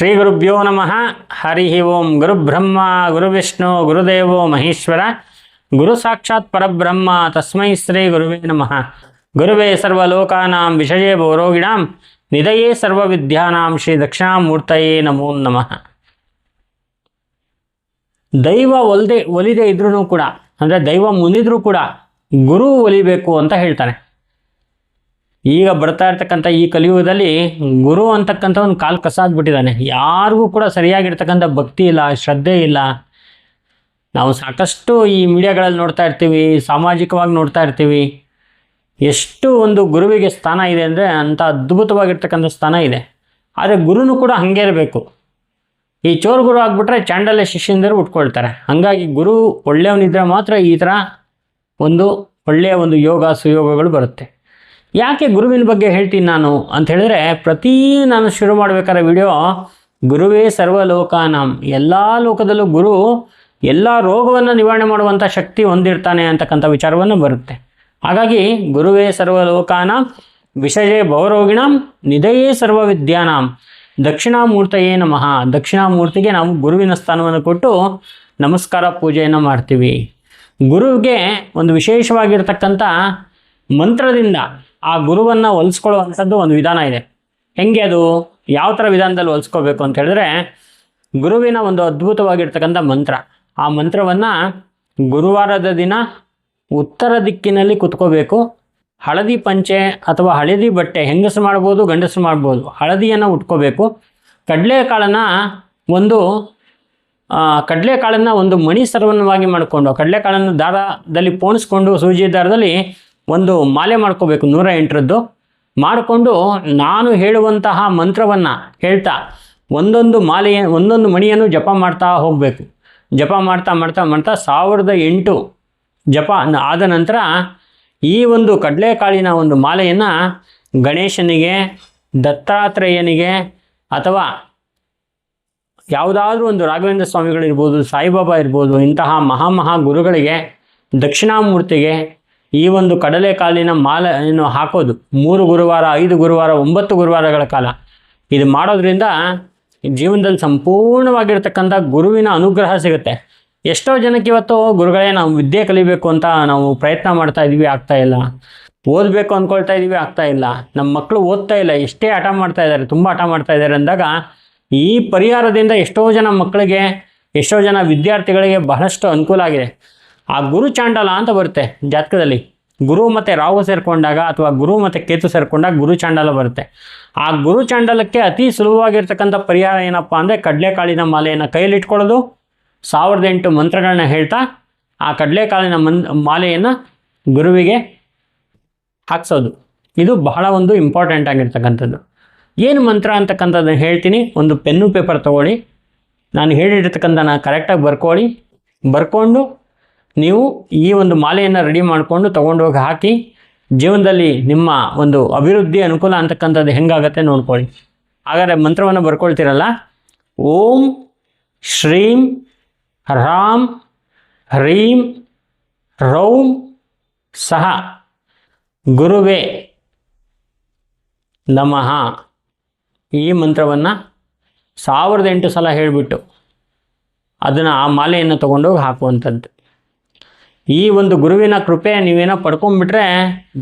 ಶ್ರೀ ಗುರುಭ್ಯೋ ನಮಃ. ಹರಿ ಓಂ ಗುರುಬ್ರಹ್ಮ ಗುರುವಿಷ್ಣು ಗುರುದೇವೋ ಮಹೇಶ್ವರ. ಗುರು ಸಾಕ್ಷಾತ್ ಪರಬ್ರಹ್ಮ, ತಸ್ಮೈ ಶ್ರೀ ಗುರುವೇ ನಮಃ. ಗುರುವೇ ಸರ್ವಲೋಕಾನಾಂ ವಿಷಯೇ ಭೋರೋಗಿಣಾಂ ನಿಧಯೇ ಸರ್ವವಿದ್ಯಾನಾಂ ಶ್ರೀ ದಕ್ಷಿಣಾಮೂರ್ತಯೇ ನಮೋ ನಮಃ. ದೈವ ಒಲ್ದೆ ಒಲಿದೆ ಇದ್ರೂ ಕೂಡ, ಅಂದರೆ ದೈವ ಮುನಿದ್ರೂ ಕೂಡ ಗುರು ಒಲಿಬೇಕು ಅಂತ ಹೇಳ್ತಾನೆ. ಈಗ ಬರ್ತಾ ಇರ್ತಕ್ಕಂಥ ಈ ಕಲಿಯುಗದಲ್ಲಿ ಗುರು ಅಂತಕ್ಕಂಥ ಒಂದು ಕಾಲು ಕಸಾಗ್ಬಿಟ್ಟಿದ್ದಾನೆ ಯಾರಿಗೂ ಕೂಡ ಸರಿಯಾಗಿರ್ತಕ್ಕಂಥ ಭಕ್ತಿ ಇಲ್ಲ, ಶ್ರದ್ಧೆ ಇಲ್ಲ. ನಾವು ಸಾಕಷ್ಟು ಈ ಮೀಡಿಯಾಗಳಲ್ಲಿ ನೋಡ್ತಾ ಇರ್ತೀವಿ, ಸಾಮಾಜಿಕವಾಗಿ ನೋಡ್ತಾ ಇರ್ತೀವಿ. ಎಷ್ಟು ಒಂದು ಗುರುವಿಗೆ ಸ್ಥಾನ ಇದೆ ಅಂದರೆ ಅಂಥ ಅದ್ಭುತವಾಗಿರ್ತಕ್ಕಂಥ ಸ್ಥಾನ ಇದೆ. ಆದರೆ ಗುರುನು ಕೂಡ ಹಾಗೆ ಇರಬೇಕು. ಈ ಚೋರ್ ಗುರು ಆಗಿಬಿಟ್ರೆ ಚಾಂಡಲ್ಯ ಶಿಷ್ಯಂದರು ಉಟ್ಕೊಳ್ತಾರೆ. ಹಾಗಾಗಿ ಗುರು ಒಳ್ಳೆಯವನಿದ್ರೆ ಮಾತ್ರ ಈ ಥರ ಒಂದು ಒಳ್ಳೆಯ ಒಂದು ಯೋಗ, ಸುಯೋಗಗಳು ಬರುತ್ತೆ. ಯಾಕೆ ಗುರುವಿನ ಬಗ್ಗೆ ಹೇಳ್ತೀನಿ ನಾನು ಅಂತ ಹೇಳಿದ್ರೆ, ಪ್ರತಿ ನಾನು ಶುರು ಮಾಡಬೇಕಾದ್ರೆ ವಿಡಿಯೋ ಗುರುವೇ ಸರ್ವಲೋಕಾನಂ. ಎಲ್ಲ ಲೋಕದಲ್ಲೂ ಗುರು ಎಲ್ಲ ರೋಗವನ್ನು ನಿವಾರಣೆ ಮಾಡುವಂಥ ಶಕ್ತಿ ಹೊಂದಿರ್ತಾನೆ ಅಂತಕ್ಕಂಥ ವಿಚಾರವನ್ನು ಬರುತ್ತೆ. ಹಾಗಾಗಿ ಗುರುವೇ ಸರ್ವಲೋಕಾನಾಂ, ವಿಷಯೇ ಭವರೋಗಿಣಂ, ನಿಧಯೇ ಸರ್ವವಿದ್ಯಾನಾಂ. ದಕ್ಷಿಣಾಮೂರ್ತಯೇ ನಮಃ. ದಕ್ಷಿಣಾಮೂರ್ತಿಗೆ ನಾವು ಗುರುವಿನ ಸ್ಥಾನವನ್ನು ಕೊಟ್ಟು ನಮಸ್ಕಾರ ಪೂಜೆಯನ್ನು ಮಾಡ್ತೀವಿ. ಗುರುವಿಗೆ ಒಂದು ವಿಶೇಷವಾಗಿರ್ತಕ್ಕಂಥ ಮಂತ್ರದಿಂದ ಆ ಗುರುವನ್ನು ಹೊಲಿಸ್ಕೊಳ್ಳುವಂಥದ್ದು ಒಂದು ವಿಧಾನ ಇದೆ. ಹೆಂಗೆ ಅದು? ಯಾವ ಥರ ವಿಧಾನದಲ್ಲಿ ಹೊಲಿಸ್ಕೋಬೇಕು ಅಂತ ಹೇಳಿದ್ರೆ, ಗುರುವಿನ ಒಂದು ಅದ್ಭುತವಾಗಿರ್ತಕ್ಕಂಥ ಮಂತ್ರ. ಆ ಮಂತ್ರವನ್ನು ಗುರುವಾರದ ದಿನ ಉತ್ತರ ದಿಕ್ಕಿನಲ್ಲಿ ಕುತ್ಕೋಬೇಕು. ಹಳದಿ ಪಂಚೆ ಅಥವಾ ಹಳದಿ ಬಟ್ಟೆ ಹೆಂಗಸು ಮಾಡ್ಬೋದು, ಗಂಡಸು ಮಾಡ್ಬೋದು, ಹಳದಿಯನ್ನು ಉಟ್ಕೋಬೇಕು. ಕಡಲೆಕಾಳನ್ನು ಒಂದು ಕಡಲೆಕಾಳನ್ನು ಒಂದು ಮಣಿ ಸರ್ವನವಾಗಿ ಮಾಡಿಕೊಂಡು, ಕಡಲೆಕಾಳನ್ನು ದಾರದಲ್ಲಿ ಪೋಣಿಸ್ಕೊಂಡು ಸೂಜಿ ದಾರದಲ್ಲಿ ಒಂದು ಮಾಲೆ ಮಾಡ್ಕೋಬೇಕು, ನೂರ ಎಂಟರದ್ದು. ಮಾಡಿಕೊಂಡು ನಾನು ಹೇಳುವಂತಹ ಮಂತ್ರವನ್ನು ಹೇಳ್ತಾ ಒಂದೊಂದು ಮಾಲೆಯ, ಒಂದೊಂದು ಮಣಿಯನ್ನು ಜಪ ಮಾಡ್ತಾ ಹೋಗಬೇಕು. ಜಪ ಮಾಡ್ತಾ ಮಾಡ್ತಾ ಮಾಡ್ತಾ ಸಾವಿರದ ಎಂಟು ಜಪ ಆದ ನಂತರ ಈ ಒಂದು ಕಡಲೆಕಾಳಿನ ಒಂದು ಮಾಲೆಯನ್ನು ಗಣೇಶನಿಗೆ, ದತ್ತಾತ್ರೇಯನಿಗೆ ಅಥವಾ ಯಾವುದಾದ್ರೂ ಒಂದು ರಾಘವೇಂದ್ರ ಸ್ವಾಮಿಗಳಿರ್ಬೋದು, ಸಾಯಿಬಾಬಾ ಇರ್ಬೋದು, ಇಂತಹ ಮಹಾ ಮಹಾ ಗುರುಗಳಿಗೆ, ದಕ್ಷಿಣಾಮೂರ್ತಿಗೆ ಈ ಒಂದು ಕಡಲೆಕಾಲಿನ ಮಾಲೆಯನ್ನು ಹಾಕೋದು? ಮೂರು ಗುರುವಾರ, ಐದು ಗುರುವಾರ, ಒಂಬತ್ತು ಗುರುವಾರಗಳ ಕಾಲ. ಇದು ಮಾಡೋದ್ರಿಂದ ಜೀವನದಲ್ಲಿ ಸಂಪೂರ್ಣವಾಗಿರ್ತಕ್ಕಂಥ ಗುರುವಿನ ಅನುಗ್ರಹ ಸಿಗುತ್ತೆ. ಎಷ್ಟೋ ಜನಕ್ಕೆ ಇವತ್ತು ಗುರುಗಳೇ ನಾವು ವಿದ್ಯೆ ಕಲಿಬೇಕು ಅಂತ ನಾವು ಪ್ರಯತ್ನ ಮಾಡ್ತಾ ಇದ್ದೀವಿ, ಆಗ್ತಾ ಇಲ್ಲ. ಓದಬೇಕು ಅಂದ್ಕೊಳ್ತಾ ಇದ್ದೀವಿ, ಆಗ್ತಾ ಇಲ್ಲ. ನಮ್ಮ ಮಕ್ಕಳು ಓದ್ತಾ ಇಲ್ಲ, ಎಷ್ಟೇ ಹಠ ಮಾಡ್ತಾ ಇದ್ದಾರೆ, ತುಂಬ ಹಠ ಮಾಡ್ತಾ ಇದ್ದಾರೆ ಅಂದಾಗ ಈ ಪರಿಹಾರದಿಂದ ಎಷ್ಟೋ ಜನ ಮಕ್ಕಳಿಗೆ, ಎಷ್ಟೋ ಜನ ವಿದ್ಯಾರ್ಥಿಗಳಿಗೆ ಬಹಳಷ್ಟು ಅನುಕೂಲ ಆಗಿದೆ. ಆ ಗುರು ಚಾಂಡಲ ಅಂತ ಬರುತ್ತೆ ಜಾತಕದಲ್ಲಿ. ಗುರು ಮತ್ತು ರಾಹು ಸೇರಿಕೊಂಡಾಗ ಅಥವಾ ಗುರು ಮತ್ತು ಕೇತು ಸೇರಿಕೊಂಡಾಗ ಗುರು ಚಾಂಡಲ ಬರುತ್ತೆ. ಆ ಗುರು ಚಾಂಡಲಕ್ಕೆ ಅತಿ ಸುಲಭವಾಗಿರ್ತಕ್ಕಂಥ ಪರಿಹಾರ ಏನಪ್ಪ ಅಂದರೆ ಕಡಲೆಕಾಳಿನ ಮಾಲೆಯನ್ನು ಕೈಯಲ್ಲಿಟ್ಕೊಳ್ಳೋದು ಸಾವಿರದ ಎಂಟು ಮಂತ್ರಗಳನ್ನ ಹೇಳ್ತಾ ಆ ಕಡಲೆಕಾಳಿನ ಮನ್, ಮಾಲೆಯನ್ನು ಗುರುವಿಗೆ ಹಾಕ್ಸೋದು. ಇದು ಬಹಳ ಒಂದು ಇಂಪಾರ್ಟೆಂಟ್ ಆಗಿರ್ತಕ್ಕಂಥದ್ದು. ಏನು ಮಂತ್ರ ಅಂತಕ್ಕಂಥದ್ದನ್ನು ಹೇಳ್ತೀನಿ. ಒಂದು ಪೆನ್ನು ಪೇಪರ್ ತೊಗೊಳ್ಳಿ. ನಾನು ಹೇಳಿರ್ತಕ್ಕಂಥನ ಕರೆಕ್ಟಾಗಿ ಬರ್ಕೊಳ್ಳಿ. ಬರ್ಕೊಂಡು ನೀವು ಈ ಒಂದು ಮಾಲೆಯನ್ನು ರೆಡಿ ಮಾಡಿಕೊಂಡು ತೊಗೊಂಡೋಗಿ ಹಾಕಿ ಜೀವನದಲ್ಲಿ ನಿಮ್ಮ ಒಂದು ಅಭಿವೃದ್ಧಿ ಅನುಕೂಲ ಅಂತಕ್ಕಂಥದ್ದು ಹೆಂಗಾಗತ್ತೆ ನೋಡ್ಕೊಳ್ಳಿ. ಹಾಗಾದರೆ ಮಂತ್ರವನ್ನು ಬರ್ಕೊಳ್ತೀರಲ್ಲ? ಓಂ ಶ್ರೀಂ ರಾಮ್ ಹ್ರೀಂ ರೌಂ ಸಹ ಗುರುವೇ ನಮಃ. ಈ ಮಂತ್ರವನ್ನು ಸಾವಿರದ ಎಂಟು ಸಲ ಹೇಳಿಬಿಟ್ಟು ಅದನ್ನು ಆ ಮಾಲೆಯನ್ನು ತೊಗೊಂಡೋಗಿ ಹಾಕುವಂಥದ್ದು. ಈ ಒಂದು ಗುರುವಿನ ಕೃಪೆ ನೀವೇನೋ ಪಡ್ಕೊಂಡ್ಬಿಟ್ರೆ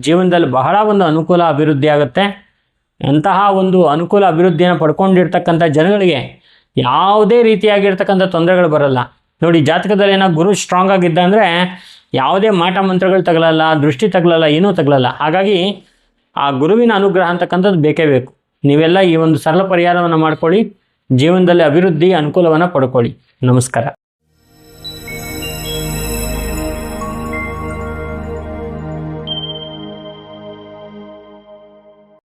ಜೀವನದಲ್ಲಿ ಬಹಳ ಒಂದು ಅನುಕೂಲ ಅಭಿವೃದ್ಧಿ ಆಗುತ್ತೆ. ಅಂತಹ ಒಂದು ಅನುಕೂಲ ಅಭಿವೃದ್ಧಿಯನ್ನು ಪಡ್ಕೊಂಡಿರ್ತಕ್ಕಂಥ ಜನಗಳಿಗೆ ಯಾವುದೇ ರೀತಿಯಾಗಿರ್ತಕ್ಕಂಥ ತೊಂದರೆಗಳು ಬರಲ್ಲ. ನೋಡಿ, ಜಾತಕದಲ್ಲಿ ಏನೋ ಗುರು ಸ್ಟ್ರಾಂಗ್ ಆಗಿದ್ದ ಅಂದರೆ ಯಾವುದೇ ಮಾಟ ಮಂತ್ರಗಳು ತಗಲಲ್ಲ, ದೃಷ್ಟಿ ತಗಲಲ್ಲ, ಏನೂ ತಗಲಲ್ಲ. ಹಾಗಾಗಿ ಆ ಗುರುವಿನ ಅನುಗ್ರಹ ಅಂತಕ್ಕಂಥದ್ದು ಬೇಕೇ ಬೇಕು. ನೀವೆಲ್ಲ ಈ ಒಂದು ಸರಳ ಪರಿಹಾರವನ್ನು ಮಾಡ್ಕೊಳ್ಳಿ, ಜೀವನದಲ್ಲಿ ಅಭಿವೃದ್ಧಿ ಅನುಕೂಲವನ್ನು ಪಡ್ಕೊಳ್ಳಿ. ನಮಸ್ಕಾರ.